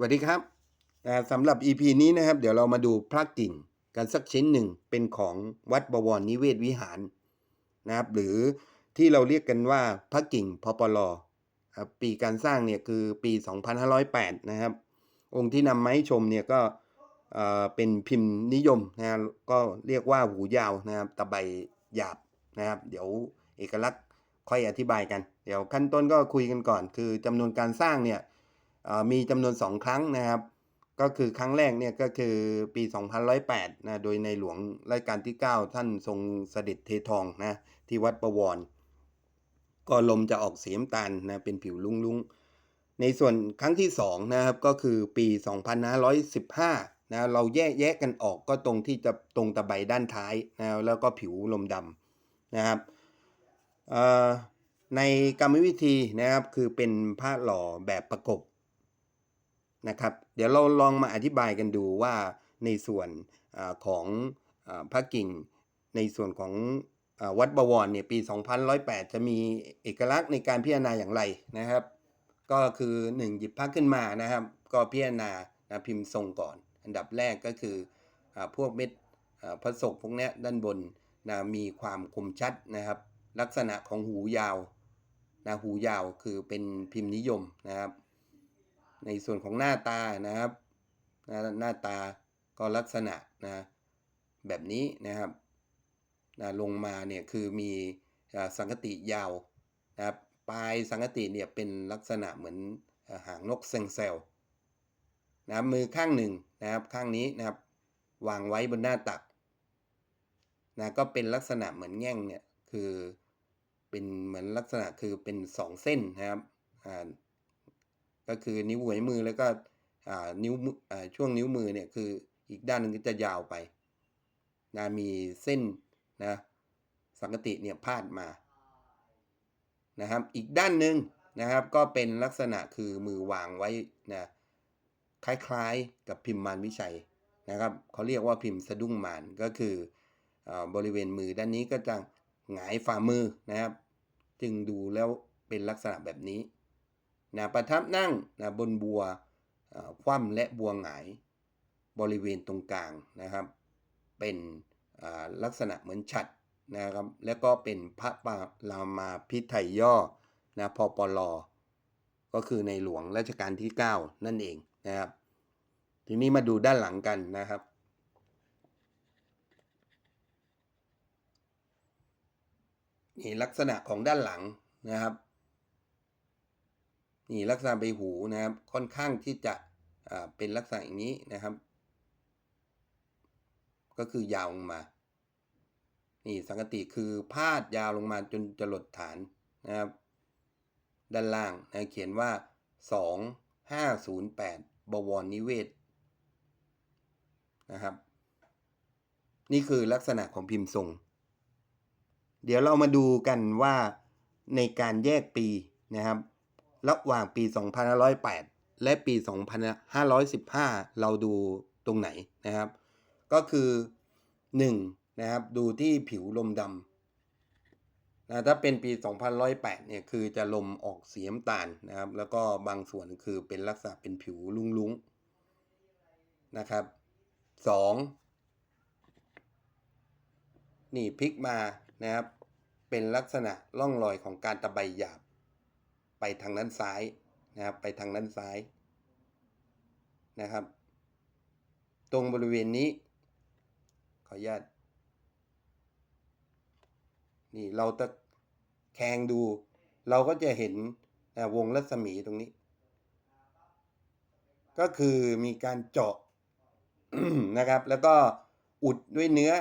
สวัสดีครับสำหรับ EP นี้นะครับ เดี๋ยวเรามาดูพระกิ่งกันสักชิ้นหนึ่งเป็นของวัดบวรนิเวศวิหารนะครับ หรือที่เราเรียกกันว่าพระกิ่งพปลครับปีการสร้างเนี่ยคือปี 2508 นะครับ องค์ที่นำมาให้ชมเนี่ยก็เป็นพิมพ์นิยมนะก็เรียกว่าหูยาวนะครับตะไบหยาบนะครับ เดี๋ยวเอกลักษณ์ค่อยอธิบายกัน เดี๋ยวขั้นต้นก็คุยกันก่อน คือจำนวนการสร้างเนี่ย มีจำนวน 2 ครั้งนะครับ ก็คือครั้งแรกเนี่ยก็คือปี 2108นะโดยในหลวงรัชกาลที่ 9 ท่านทรงเสด็จเททองนะที่วัดประวร ก็ลมจะออกเสีน้ำตาลนะเป็นผิวลุ้งๆในส่วนครั้งที่2นะครับก็คือปี 2515นะเราแยกแยกกันออกก็ตรงที่จะตรงตะไบด้านท้ายนะแล้วก็ผิวลมดำนะครับในกรรมวิธีนะครับคือเป็นผ้าหล่อแบบประกบ นะครับ เดี๋ยวเราลองมาอธิบายกันดูว่าในส่วนอของอพระกิ่ง ในส่วนของอวัดบวรเนี่ยปี 2108 จะมีเอกลักษณ์ในการพิจารณาอย่างไรนะครับ ก็คือ 1 หยิบพระขึ้นมานะครับ ก็พิจารณานะพิมพ์ทรงก่อน อันดับแรกก็คืออพวกเม็ดพระศกพวกนี้ด้านบนนะมีความคมชัดนะครับ ลักษณะของหูยาวนะหูยาวคือเป็นพิมพ์นิยมนะครับ ในส่วนของหน้าตานะครับ หน้าหน้าตาก็ลักษณะนะแบบนี้นะครับนะลงมาเนี่ยคือมีสังกติยาวนะครับปลายสังกติเนี่ยเป็นลักษณะเหมือนหางนกเซงเซลนะครับมือข้างหนึ่งนะครับข้างนี้นะครับวางไว้บนหน้าตักนะก็เป็นลักษณะเหมือนแง่งเนี่ยคือเป็นเหมือนลักษณะคือเป็นสองเส้นนะครับอ่า ก็คือนิ้วหัวมือแล้วก็อ่านิ้วมือช่วงนิ้วมือเนี่ยคืออีกด้านหนึ่งก็จะยาวไปนะมีเส้นนะสังกติเนี่ยพาดมานะครับ อีกด้านหนึ่งนะครับ ก็เป็นลักษณะคือมือวางไว้นะคล้ายๆกับพิมพ์มารวิชัยนะครับเขาเรียกว่าพิมพ์สะดุ้งมารก็คืออบริเวณมือด้านนี้ก็จะหงายฝ่ามือนะครับ จึงดูแล้วเป็นลักษณะแบบนี้ นะประทับนั่งนะบนบัวคว่ำและบัวหงายบริเวณตรงกลางนะครับ เป็นลักษณะเหมือนฉัดนะครับ แล้วก็เป็นพระปารามาพิไทยย่อนะพปลก็คือในหลวงรัชกาลที่ 9 นั่นเองนะครับ ทีนี้มาดูด้านหลังกันนะครับ นี่ลักษณะของด้านหลังนะครับ นี่ลักษณะใบหูนะครับ ค่อนข้างที่จะเป็นลักษณะอย่างนี้นะครับ ก็คือยาวลงมา นี่สังกติคือพาดยาวลงมาจนจะหลดฐานนะครับ ด้านล่างนะเขียนว่า 2508 บวรนิเวศนะครับ นี่คือลักษณะของพิมพ์ทรง เดี๋ยวเรามาดูกันว่าในการแยกปีนะครับ ระหว่างปี 2508 และปี 2515 เราดูตรงไหนนะครับ ก็คือ 1. นะครับ ดูที่ผิวลมดำนะถ้าเป็นปี2108 เนี่ย คือจะลมออกสีน้ำตาลนะครับ แล้วก็บางส่วนคือเป็นลักษณะเป็นผิวลุ้งๆนะครับ 2. นี่พลิกมานะครับ เป็นลักษณะร่องรอยของการตะไบหยาบ ไปทางด้านซ้ายนะครับ ไปทางด้านซ้ายนะครับ ตรงบริเวณนี้ ขออนุญาตนี่เราตะแคงดู เราก็จะเห็นนะวงรัศมีตรงนี้ ก็คือมีการเจาะนะครับ แล้วก็อุดด้วยเนื้อ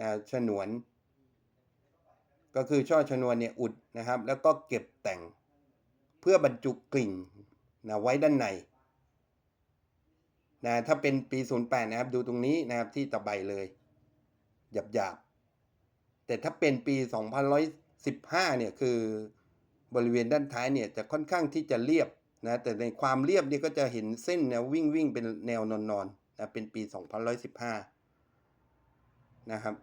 นะฉนวน ก็คือช่อชนวนเนี่ยอุดนะครับ แล้วก็เก็บแต่ง พื่อบรรจุกลิ่งนะไว้ด้านในนะถ้าเป็นปี 08 นะครับ ดูตรงนี้นะครับที่ตะไบเลยหยาบหยาบแต่ถ้าเป็นปี2115 เนี่ยคือบริเวณด้านท้ายเนี่ยจะค่อนข้างที่จะเรียบนะแต่ในความเรียบเนี่ยก็จะเห็นเส้นแนววิ่งวิ่งเป็นแนวนอนนอนนะเป็นปี 2115 นะครับ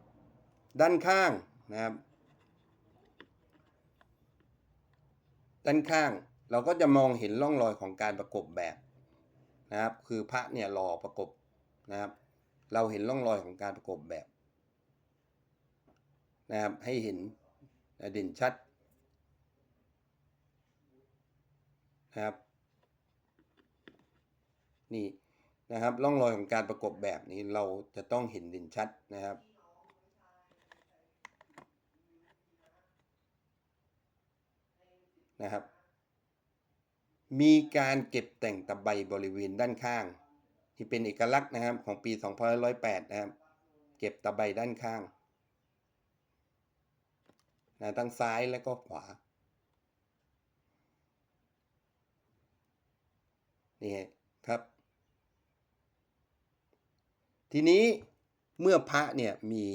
ด้านข้างนะครับ ด้านข้าง เราก็จะมองเห็นร่องรอยของการประกบแบบนะครับ คือพระเนี่ยหล่อประกบนะครับ เราเห็นร่องรอยของการประกบแบบนะครับให้เห็นเด่นชัดนะครับนี่นะครับร่องรอยของการประกบแบบนี้เราจะต้องเห็นเด่นชัดนะครับนะครับ มีการเก็บแต่งตะไบบริเวณด้านข้าง ที่เป็นเอกลักษณ์นะครับของปี2508นะครับ เก็บตะไบด้านข้างนะทั้งซ้ายและก็ขวานี่ครับ ทีนี้เมื่อพระเนี่ยมี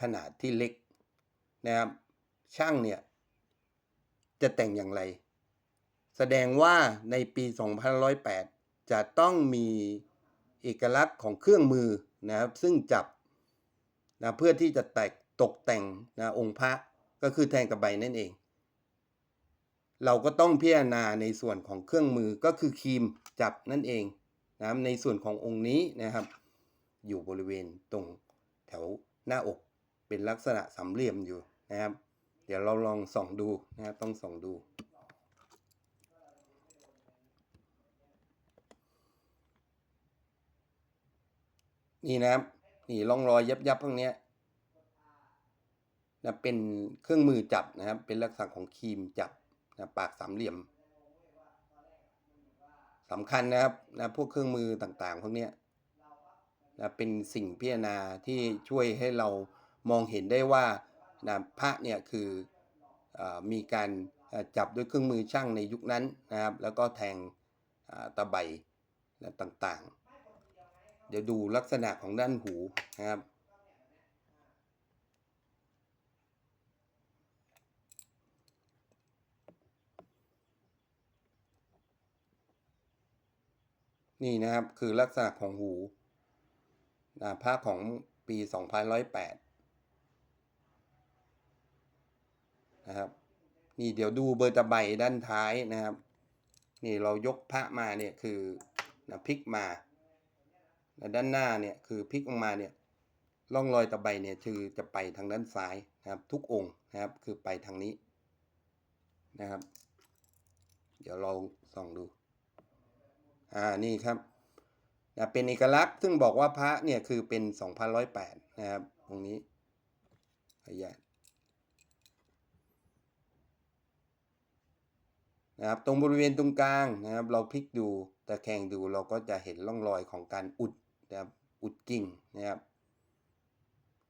ขนาดที่เล็กนะครับช่างเนี่ยจะแต่งอย่างไร แสดงว่าในปี2508 จะต้องมีเอกลักษณ์ของเครื่องมือนะครับ ซึ่งจับนะเพื่อที่จะแตกตกแต่งนะองค์พระก็คือแทงตะไบนั่นเอง เราก็ต้องพิจารณาในส่วนของเครื่องมือก็คือครีมจับนั่นเองนะครับในส่วนขององค์นี้นะครับ อยู่บริเวณตรงแถวหน้าอกเป็นลักษณะสามเหลี่ยมอยู่นะครับ เดี๋ยวเราลองส่องดูนะครับต้องส่องดู นี่นะครับนี่ร่องรอยยับยับพวกนี้นะเป็นเครื่องมือจับนะครับ เป็นลักษณะของครีมจับนะปากสามเหลี่ยมสำคัญนะครับนะพวกเครื่องมือต่างๆ พวกนี้นะเป็นสิ่งพิจารณาที่ช่วยให้เรามองเห็นได้ว่านะพระเนี่ยคืออมีการจับด้วยเครื่องมือช่างในยุคนั้นนะครับ แล้วก็แทงตะไบนะต่างๆ เดี๋ยวดูลักษณะของด้านหูนะครับ นี่นะครับคือลักษณะของหูนะผ้าของปี2108นะครับ นี่เดี๋ยวดูเบอร์ตะไบด้านท้ายนะครับ นี่เรายกพระมาเนี่ยคือนะพลิกมา แล้วด้านหน้าเนี่ยคือพลิกออกมาเนี่ยร่องรอยตะไบเนี่ยคือจะไปทางด้านซ้ายนะครับ ทุกองค์นะครับคือไปทางนี้นะครับ เดี๋ยวเราส่องดูอ่านี่ครับนะเป็นเอกลักษณ์ซึ่งบอกว่าพระเนี่ยคือเป็น2,108นะครับตรงนี้ขยายนะครับตรงบริเวณตรงกลางนะครับ เราพลิกดูตะแคงดูเราก็จะเห็นร่องรอยของการอุด นะครับอุดกิ่งนะครับ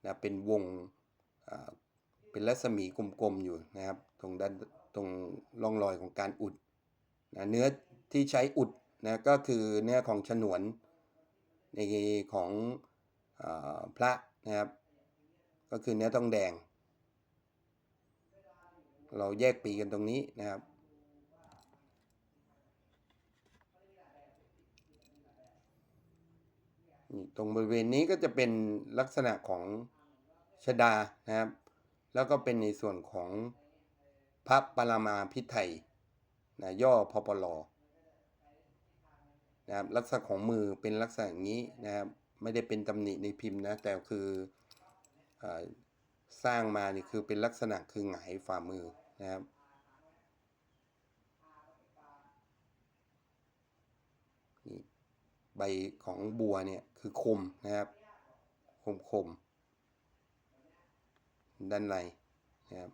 นะเป็นวงเป็นรัศมีกลมๆอยู่นะครับ ตรงด้านตรงร่องรอยของการอุดนะเนื้อที่ใช้อุดนะก็คือเนื้อของฉนวนในของอพระนะครับ ก็คือเนื้อทองแดง เราแยกปีกันตรงนี้นะครับ นี่ ตรงบริเวณนี้ก็จะเป็นลักษณะของชดานะครับ แล้วก็เป็นในส่วนของพระปรมาพิไทยนะย่อพปลนะครับลักษณะของมือเป็นลักษณะอย่างนี้นะครับ ไม่ได้เป็นตำหนิในพิมพ์นะ แต่คืออสร้างมานี่คือเป็นลักษณะคือหงายฝ่ามือนะครับ ใบของบัวเนี่ยคือคมนะครับ คมคมด้านในนะครับ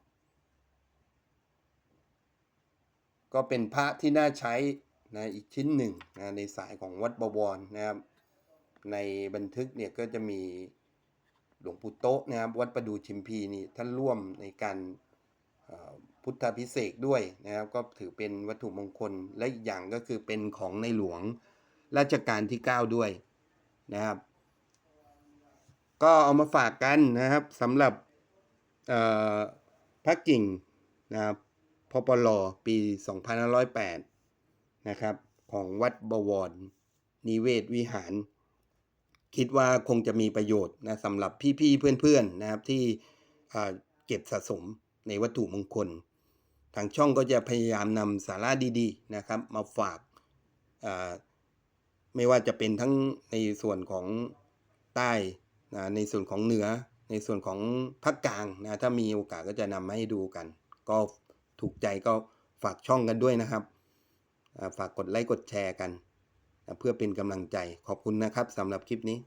ก็เป็นพระที่น่าใช้นะอีกชิ้นหนึ่งนะในสายของวัดบวรนะครับ ในบันทึกเนี่ยก็จะมีหลวงปู่โต๊ะนะครับวัดประดูชิมพีนี่ท่านร่วมในการพุทธพิเศษด้วยนะครับ ก็ถือเป็นวัตถุมงคลและอีกอย่างก็คือเป็นของในหลวง รัชกาลที่ 9 ด้วยนะครับ ก็เอามาฝากกันนะครับสำหรับพระกิ่งนะครับพปลปี 2508 นะครับ ของวัดบวร นิเวศวิหาร คิดว่าคงจะมีประโยชน์นะสำหรับพี่ๆเพื่อนๆนะครับที่เก็บสะสมในวัตถุมงคล ทางช่องก็จะพยายามนำสาระดีๆนะครับ มาฝากา ไม่ว่าจะเป็นทั้งในส่วนของใต้นะในส่วนของเหนือ ในส่วนของภาคกลางนะถ้ามีโอกาสก็จะนำมาให้ดูกัน ก็ถูกใจก็ฝากช่องกันด้วยนะครับ ฝากกดไลค์กดแชร์กันนะเพื่อเป็นกำลังใจขอบคุณนะครับสำหรับคลิปนี้